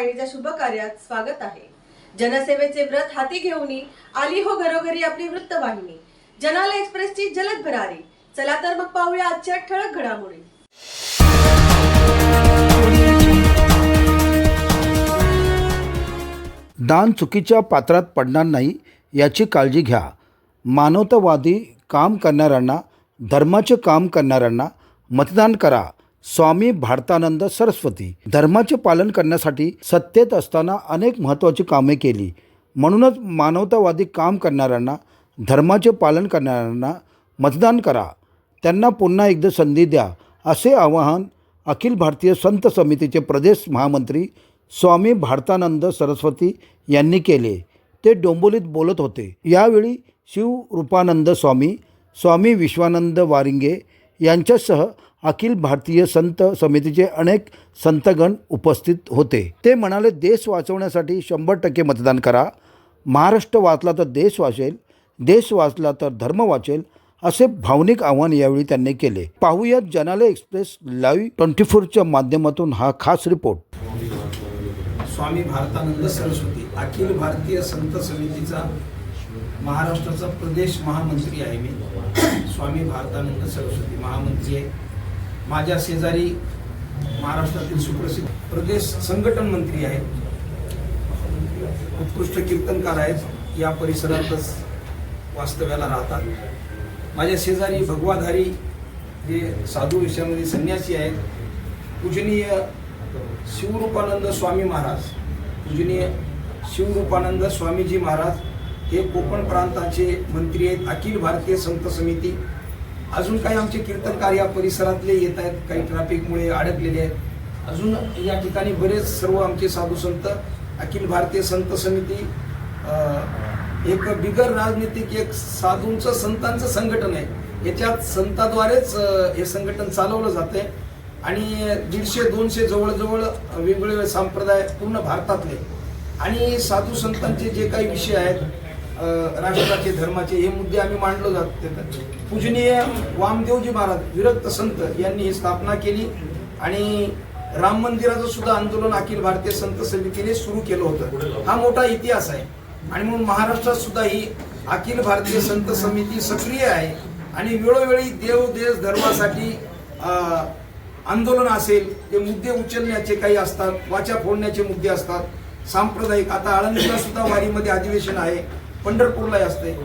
वाहिनीच्या शुभ कार्यात स्वागत आहे. जनसेवेचे व्रत हाती घेऊन आली हो घरोघरी आपली वृत्तवाहिनी जनाला एक्सप्रेसची जलद भरारी. चला तर मग पाहूया आजच्या ठळक घडामोडी. दान चुकीच्या पात्रात पडणार नाही याची काळजी घ्या. मानवतावादी काम करणाऱ्यांना धर्माचे काम करणाऱ्यांना मतदान करा. स्वामी भारतानंद सरस्वती धर्माचे पालन करण्यासाठी सत्तेत असताना अनेक महत्त्वाची कामे केली. म्हणूनच मानवतावादी काम करणाऱ्यांना धर्माचे पालन करणाऱ्यांना मतदान करा. त्यांना पुन्हा एकदा संधी द्या असे आवाहन अखिल भारतीय संत समितीचे प्रदेश महामंत्री स्वामी भारतानंद सरस्वती यांनी केले. ते डोंबोलीत बोलत होते. यावेळी शिवरूपानंद स्वामी स्वामी विश्वानंद वारिंगे यांच्यासह अखिल भारतीय संत समितीचे अनेक संतगण उपस्थित होते. ते म्हणाले देश वाचवण्यासाठी शंभर टक्के मतदान करा. महाराष्ट्र वाचला तर देश वाचेल देश वाचला तर धर्म वाचेल असे भावनिक आव्हान यावेळी त्यांनी केले. पाहूयात जनाले एक्सप्रेस लाईव्ह ट्वेंटी फोरच्या माध्यमातून हा खास रिपोर्ट. स्वामी भारतानंद सरस्वती अखिल भारतीय संत समितीचा महाराष्ट्राचा प्रदेश महामंत्री आहे मी. स्वामी भारतानंद सरस्वती महामंत्री आहे. माझ्या शेजारी महाराष्ट्रातील सुप्रसिद्ध प्रदेश संघटन मंत्री आहेत. उत्कृष्ट कीर्तनकार आहेत. या परिसरातच वास्तव्याला राहतात. माझ्या शेजारी भगवाधारी जे साधू विषयामध्ये संन्यासी आहेत. पूजनीय शिवरूपानंद स्वामी महाराज. पूजनीय शिवरूपानंद स्वामीजी महाराज हे कोकण प्रांताचे मंत्री आहेत. अखिल भारतीय संत समिती अजून काही आमचे कीर्तनकार या परिसरातले येत आहेत काही ट्रॅफिकमुळे अडकलेले आहेत. अजून या ठिकाणी बरेच सर्व आमचे साधू संत अखिल भारतीय संत समिती एक बिगर राजनीतिक एक साधूंचं संतांचं संघटन आहे. याच्यात संताद्वारेच हे संघटन चालवलं जाते आणि दीडशे दोनशे जवळजवळ वेगवेगळे संप्रदाय पूर्ण भारतातले. आणि साधू संतांचे जे काही विषय आहेत राष्ट्राचे धर्माचे हे मुद्दे आम्ही मांडलो जात पूजनीय वामदेवजी महाराज विरक्त संत यांनी ही स्थापना केली आणि राम मंदिराचं सुद्धा आंदोलन अखिल भारतीय संत समितीने सुरू केलं होतं. हा मोठा इतिहास आहे. आणि म्हणून महाराष्ट्रात सुद्धा ही अखिल भारतीय संत समिती सक्रिय आहे. आणि वेळोवेळी देव देश धर्मासाठी आंदोलन असेल ते मुद्दे उचलण्याचे काही असतात वाचा फोडण्याचे मुद्दे असतात. सांप्रदायिक आता आळंदीला सुद्धा वारीमध्ये अधिवेशन आहे. पंढरपूरलाही असते.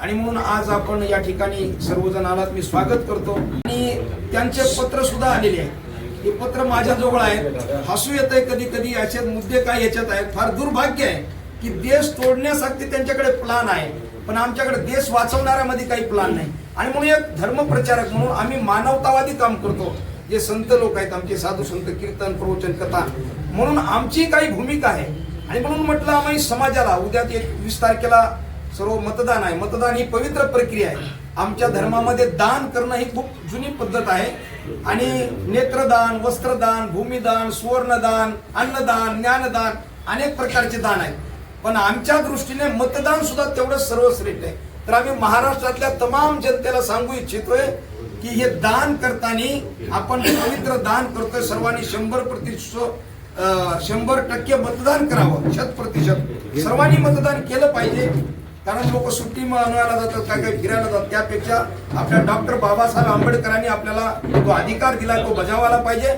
आणि म्हणून आज आपण या ठिकाणी सर्वजण आलात मी स्वागत करतो. आणि त्यांचे पत्र सुद्धा आलेले आहे हे पत्र माझ्याजवळ आहे हसू येत आहे कधी कधी. याच्यात मुद्दे काय याच्यात आहेत? फार दुर्भाग्य आहे की देश तोडण्यासाठी त्यांच्याकडे प्लान आहे. पण आमच्याकडे देश वाचवणाऱ्यामध्ये काही प्लान नाही. आणि म्हणून एक धर्मप्रचारक म्हणून आम्ही मानवतावादी काम करतो. जे संत लोक आहेत आमचे साधू संत कीर्तन प्रवचन कथा. म्हणून आमची काही भूमिका आहे. आणि म्हणून म्हटलं आम्ही समाजाला उद्या ते वीस तारखेला सर्व मतदान आहे. मतदान ही पवित्र प्रक्रिया आहे. आमच्या धर्मामध्ये दान करणं ही खूप जुनी पद्धत आहे. आणि नेत्रदान वस्त्रदान भूमिदान सुवर्णदान अन्नदान ज्ञानदान अनेक प्रकारचे दान आहेत. पण आमच्या दृष्टीने मतदान सुद्धा तेवढं सर्वश्रेष्ठ आहे. तर आम्ही महाराष्ट्रातल्या तमाम जनतेला सांगू इच्छितोय की हे दान करताना आपण पवित्र दान करतोय. सर्वांनी शंभर प्रतिशत शंभर टक्के मतदान करावं शत प्रतिशत. सर्वांनी मतदान केलं पाहिजे. कारण लोक सुट्टी मानवायला जातात काय काय फिरायला जातात. त्यापेक्षा आपल्या डॉक्टर बाबासाहेब आंबेडकरांनी आपल्याला तो अधिकार दिला तो बजावायला पाहिजे.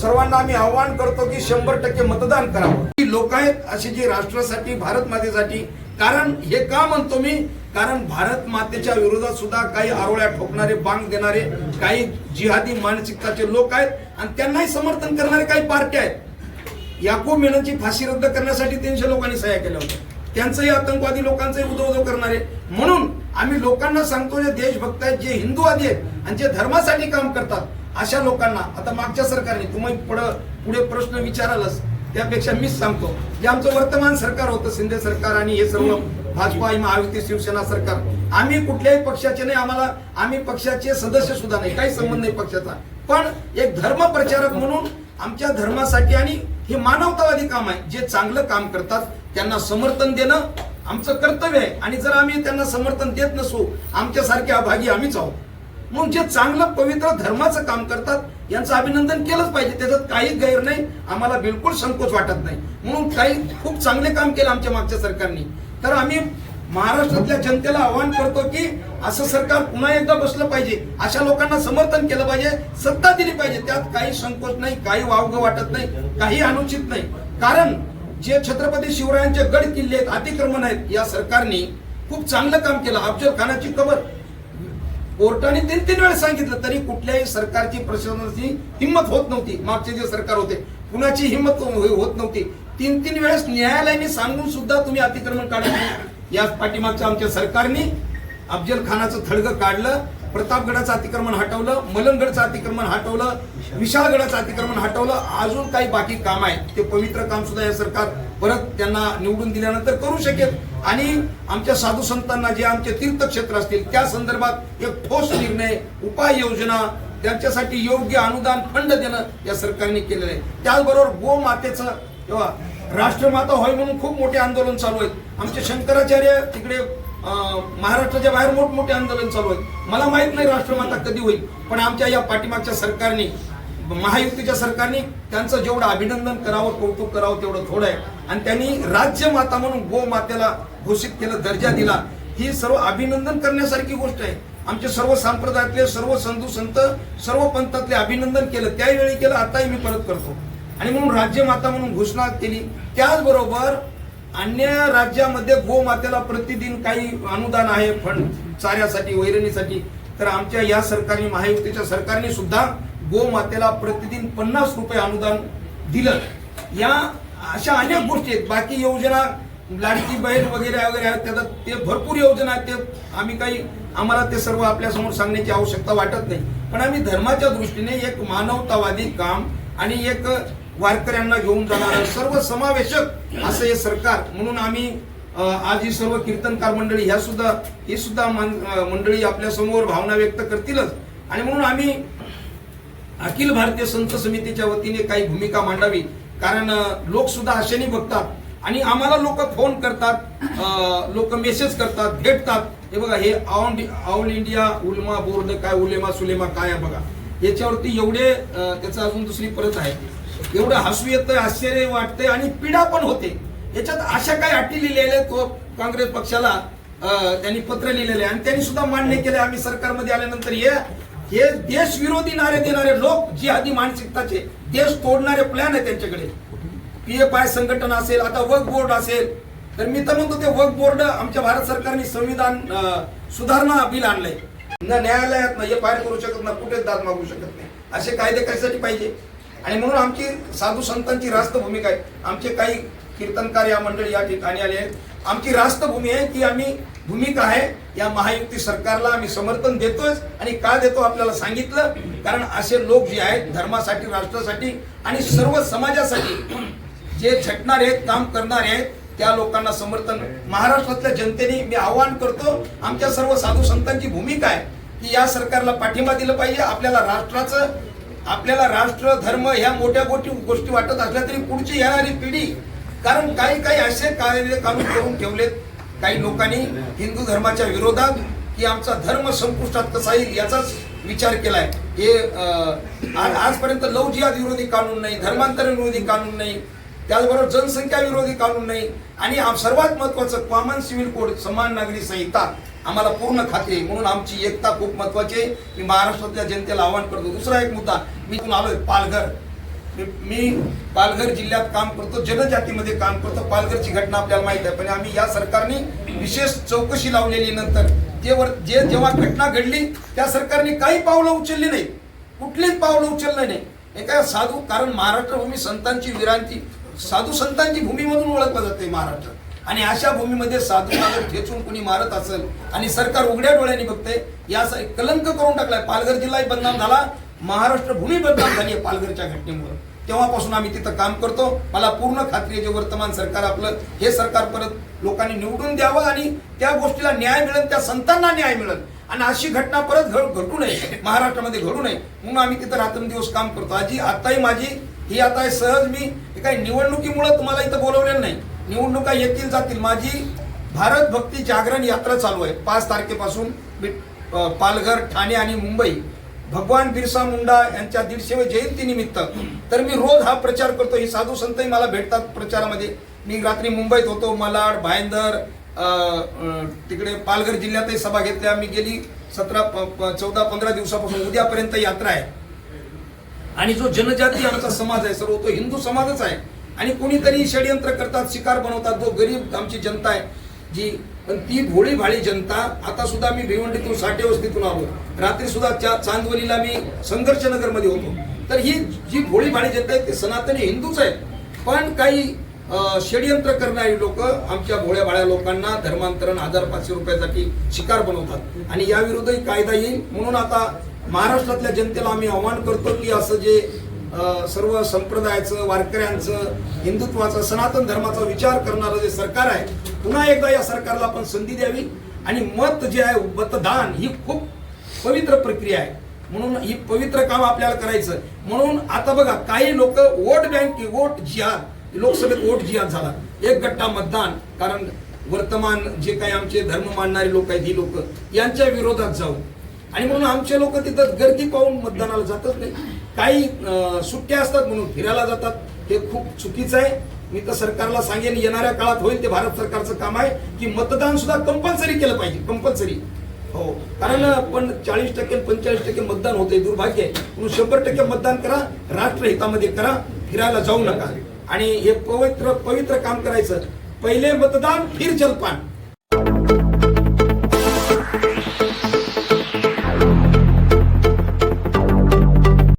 सर्वांना आम्ही आव्हान करतो की शंभर टक्के मतदान करावं. लोक आहेत असे जे राष्ट्रासाठी भारत मातेसाठी. कारण हे का म्हणतो मी? कारण भारत मातेच्या विरोधात सुद्धा काही आरोळ्या ठोकणारे बांग देणारे काही जिहादी मानसिकताचे लोक आहेत. आणि त्यांनाही समर्थन करणारे काही पार्ट्या आहेत. याकूब मेननची फाशी रद्द करण्यासाठी तीनशे लोकांनी सह्या केल्या होत्या. त्यांचंही आतंकवादी लोकांचंही उदो उदो करणारे. म्हणून आम्ही लोकांना सांगतो जे देशभक्त आहेत जे हिंदूवादी आहेत आणि जे धर्मासाठी काम करतात अशा लोकांना आता मागच्या सरकारने तुम्ही पुढं पुढे प्रश्न विचारालच त्यापेक्षा मीच सांगतो जे आमचं वर्तमान सरकार होतं शिंदे सरकार आणि हे सर्व भाजपा आणि महायुती शिवसेना सरकार आम्ही कुठल्याही पक्षाचे नाही आम्हाला आम्ही पक्षाचे सदस्य सुद्धा नाही काही संबंध नाही पक्षाचा. पण एक धर्म प्रचारक म्हणून आमच्या धर्मासाठी आणि हे मानवतावादी काम आहे. जे चांगलं काम करतात त्यांना समर्थन देणं आमचं कर्तव्य आहे. आणि जर आम्ही त्यांना समर्थन देत नसू आमच्यासारखे अभागी आम्हीच आहोत. म्हणून जे चांगलं पवित्र धर्माचं काम करतात यांचं अभिनंदन केलंच पाहिजे. त्याच्यात काही गैर नाही आम्हाला बिलकुल संकोच वाटत नाही. म्हणून काही खूप चांगले काम केलं आमच्या मागच्या सरकारने. तर आम्ही महाराष्ट्रातल्या जनतेला आवाहन करतो की असं सरकार पुन्हा एकदा बसलं पाहिजे. अशा लोकांना समर्थन केलं पाहिजे सत्ता दिली पाहिजे. त्यात काही संकोच नाही काही वावगं वाटत नाही काही अनुचित नाही. कारण जे छत्रपती शिवरायांचे गड किल्ले आहेत अतिक्रमण आहेत या सरकारने खूप चांगलं काम केलं. अफजल खानाची कबर. कोर्टाने तीन तीन वेळेस सांगितलं तरी कुठल्याही सरकारची प्रशासनाची हिंमत होत नव्हती. मागचे जे सरकार होते कुणाची हिंमत होत नव्हती. तीन तीन वेळेस न्यायालयाने सांगून सुद्धा तुम्ही अतिक्रमण काढत नाही याच पाठीमागच्या आमच्या सरकारने अफजल खानाचं थडगं काढलं प्रतापगडाचं अतिक्रमण हटवलं मलंगडचं अतिक्रमण हटवलं विशाळगडाचं अतिक्रमण हटवलं अजून काही बाकी काम आहे ते पवित्र काम सुद्धा या सरकार परत त्यांना निवडून दिल्यानंतर करू शकेल. आणि आमच्या साधू संतांना जे आमचे तीर्थक्षेत्र असतील त्या संदर्भात एक ठोस निर्णय उपाययोजना त्यांच्यासाठी योग्य अनुदान फंड देणं या सरकारने केलेलं आहे. त्याचबरोबर गोमातेचं किंवा राष्ट्रमाता होय म्हणून खूप मोठे आंदोलन चालू आहेत. आमचे शंकराचार्य तिकडे महाराष्ट्राच्या बाहेर मोठमोठे आंदोलन चालू आहेत. मला माहीत नाही राष्ट्रमाता कधी होईल पण आमच्या या पाठीमागच्या सरकारने महायुतीच्या सरकारने त्यांचं जेवढं अभिनंदन करावं कौतुक करावं तेवढं थोडं आहे. आणि त्यांनी राज्यमाता म्हणून गोमातेला घोषित केलं दर्जा दिला. ही सर्व अभिनंदन करण्यासारखी गोष्ट आहे. आमचे सर्व संप्रदायातले सर्व संधू संत सर्व पंथातले अभिनंदन केलं. त्यावेळी केलं आताही मी परत करतो. आणि म्हणून राज्यमाता म्हणून घोषणा केली. त्याचबरोबर अन्य राज्यामध्ये गोमातेला प्रतिदिन काही अनुदान आहे फंड चाऱ्यासाठी वैरणीसाठी. तर आमच्या या सरकारने महायुक्तीच्या सरकारने सुद्धा गोमातेला प्रतिदिन पन्नास रुपये अनुदान दिलं. या अशा अनेक गोष्टी आहेत. बाकी योजना लाडकी बहीण वगैरे वगैरे आहेत. त्यात ते भरपूर योजना आहेत. ते आम्ही काही आम्हाला ते सर्व आपल्यासमोर सांगण्याची आवश्यकता वाटत नाही. पण आम्ही धर्माच्या दृष्टीने एक मानवतावादी काम आणि एक वारकऱ्यांना घेऊन जाणार सर्व समावेशक असं हे सरकार. म्हणून आम्ही आज ही सर्व कीर्तनकार मंडळी ह्या सुद्धा ही सुद्धा मंडळी आपल्यासमोर भावना व्यक्त करतीलच. आणि म्हणून आम्ही अखिल भारतीय संत समितीच्या वतीने काही भूमिका मांडावी. कारण लोक सुद्धा आशेने बघतात. आणि आम्हाला लोक फोन करतात लोक मेसेज करतात भेटतात. हे बघा हे all all India Ulama board काय उलेमा सुलेमा काय आहे बघा. याच्यावरती एवढे त्याचं अजून दुसरी परत आहे. एवढं हसू येतं आश्चर्य वाटतंय आणि पीडा पण होते. याच्यात अशा काही अटी लिहिलेल्या आहेत काँग्रेस पक्षाला त्यांनी पत्र लिहिलेले आणि त्यांनी सुद्धा मान्य केले आम्ही सरकारमध्ये आल्यानंतर हे हे देश विरोधी नारे देणारे लोक जिहादी मानसिकताचे देश तोडणारे प्लॅन आहे त्यांच्याकडे. पी एफ आय संघटन असेल आता वक्फ बोर्ड असेल. तर मी तर म्हणतो ते वक्फ बोर्ड आमच्या भारत सरकारने संविधान सुधारणा बिल आणलंय. ना न्यायालयात ना हे फायर करू शकत ना कुठेच दाद मागू शकत नाही. असे कायदे कशासाठी पाहिजे. आणि म्हणून आमची साधू संतांची रास्त भूमिका आहे आमचे काही कीर्तनकार या मंडळी या ठिकाणी आले आहेत. आमची रास्त भूमी आहे की आम्ही भूमिका आहे. या महायुती सरकारला आम्ही समर्थन देतोय आणि का देतो आपल्याला सांगितलं? कारण असे लोक जे आहेत धर्मासाठी राष्ट्रासाठी आणि सर्व समाजासाठी जे झटणारे आहेत काम करणारे आहेत त्या लोकांना समर्थन. महाराष्ट्रातल्या जनतेने मी आवाहन करतो आमच्या सर्व साधू संतांची भूमिका आहे की या सरकारला पाठिंबा दिलं पाहिजे. आपल्याला राष्ट्राचं आपल्याला राष्ट्र धर्म ह्या मोठ्या मोठी गोष्टी वाटत असल्या तरी पुढची येणारी पिढी कारण काही काही असे कार्य कानून करून ठेवलेत काही लोकांनी हिंदू धर्माच्या विरोधात की आमचा धर्म संपुष्टात कसा येईल याचाच विचार केलाय. हे आज- आजपर्यंत लव जिहाद विरोधी कानून नाही धर्मांतर विरोधी कानून नाही त्याचबरोबर जनसंख्या विरोधी कानून नाही आणि सर्वात महत्वाचं कॉमन सिव्हिल कोड समान नागरी संहिता आम्हाला पूर्ण खाते म्हणून आमची एकता खूप महत्वाची आहे. मी महाराष्ट्रातल्या जनतेला आवाहन करतो. दुसरा एक मुद्दा मी आलोय पालघर. मी- पालघर जिल्ह्यात काम करतो जनजातीमध्ये काम करतो. पालघरची घटना आपल्याला माहीत आहे पण आम्ही या सरकारने विशेष चौकशी लावलेली नंतर ते वर जे जेव्हा घटना घडली त्या सरकारने काही पावलं उचलली नाही. कुठलीच पावलं उचललं नाही. एका साधू कारण महाराष्ट्र भूमी संतांची वीरांची साधू संतांची भूमी म्हणून ओळखलं जाते महाराष्ट्र. आणि अशा भूमीमध्ये साधूंना जर ठेचून कुणी मारत असेल आणि सरकार उघड्या डोळ्यांनी बघते या कलंक करून टाकलाय. पालघर जिल्हाही बदनाम झाला महाराष्ट्र भूमी बदनाम झाली आहे पालघरच्या घटनेमुळे. तेव्हापासून आम्ही तिथं काम करतो. मला पूर्ण खात्री आहे जे वर्तमान सरकार आपलं हे सरकार परत लोकांनी निवडून द्यावं आणि त्या गोष्टीला न्याय मिळेल त्या संतांना न्याय मिळेल. आणि अशी घटना परत घड घडू नये. महाराष्ट्रामध्ये घडू नये. म्हणून आम्ही तिथं रात्रंदिवस काम करतो. आजी आताही माझी ही आता आहे सहज मी काही निवडणुकीमुळे तुम्हाला इथं बोलवलेलं नाही. निवडणुका येतील जातील. माझी भारत भक्ती जागरण यात्रा चालू आहे. पाच तारखेपासून मी पालघर ठाणे आणि मुंबई भगवान बिरसा मुंडा यांच्या दीडशेव्या जयंतीनिमित्त तर मी रोज हा प्रचार करतो. ही साधू संतही मला भेटतात प्रचारामध्ये. मी रात्री मुंबईत होतो मलाड भायंदर तिकडे पालघर जिल्ह्यातही सभा घेतल्या. मी गेली सतरा चौदा पंधरा दिवसापासून उद्यापर्यंत यात्रा आहे. आणि जो जनजाती आमचा समाज आहे सर्व तो हिंदू समाजच आहे. आणि कोणीतरी षडयंत्र करतात शिकार बनवतात जो गरीब आमची जनता आहे जी पण ती भोळी भाळी जनता आता सुद्धा मी भिवंडीतून साठे वस्तीतून आलो. रात्री सुद्धा चा चांदवलीला मी संघर्षनगरमध्ये होतो. तर ही जी भोळी भाळी जनता आहे ते सनातनी हिंदूच आहेत पण काही षड्यंत्र षडयंत्र करणारी लोक आमच्या भोळ्या भाळ्या लोकांना धर्मांतरण हजार पाचशे रुपयासाठी शिकार बनवतात. आणि या विरुद्धही कायदा येईल. म्हणून आता महाराष्ट्रातल्या जनतेला आम्ही आव्हान करतो की असं जे सर्व संप्रदायाचं वारकऱ्यांचं हिंदुत्वाचं सनातन धर्माचा विचार करणारं जे सरकार आहे पुन्हा एकदा या सरकारला आपण संधी द्यावी. आणि मत जे आहे मतदान ही खूप पवित्र प्रक्रिया आहे. म्हणून ही पवित्र काम आपल्याला करायचं. म्हणून आता बघा काही लोक वोट बँक वोट जिहाद लोकसभेत वोट जिहाद झाला. एक गट्टा मतदान कारण वर्तमान जे काही आमचे धर्म मानणारे लोक आहेत ही लोक यांच्या विरोधात जाऊ आणि म्हणून आमचे लोक तिथं गर्दी पाहून मतदानाला जातच नाही. काही सुट्ट्या असतात म्हणून फिरायला जातात. हे खूप चुकीचं आहे. मी तर सरकारला सांगेन येणाऱ्या काळात होईल ते भारत सरकारचं काम आहे की मतदान सुद्धा कंपल्सरी केलं पाहिजे कंपल्सरी हो. कारण पण चाळीस टक्के पंचेचाळीस टक्के मतदान होते दुर्भाग्य आहे. म्हणून शंभर टक्के मतदान करा राष्ट्रहितामध्ये करा फिरायला जाऊ नका. आणि हे पवित्र पवित्र काम करायचं. पहिले मतदान फिर जलपान.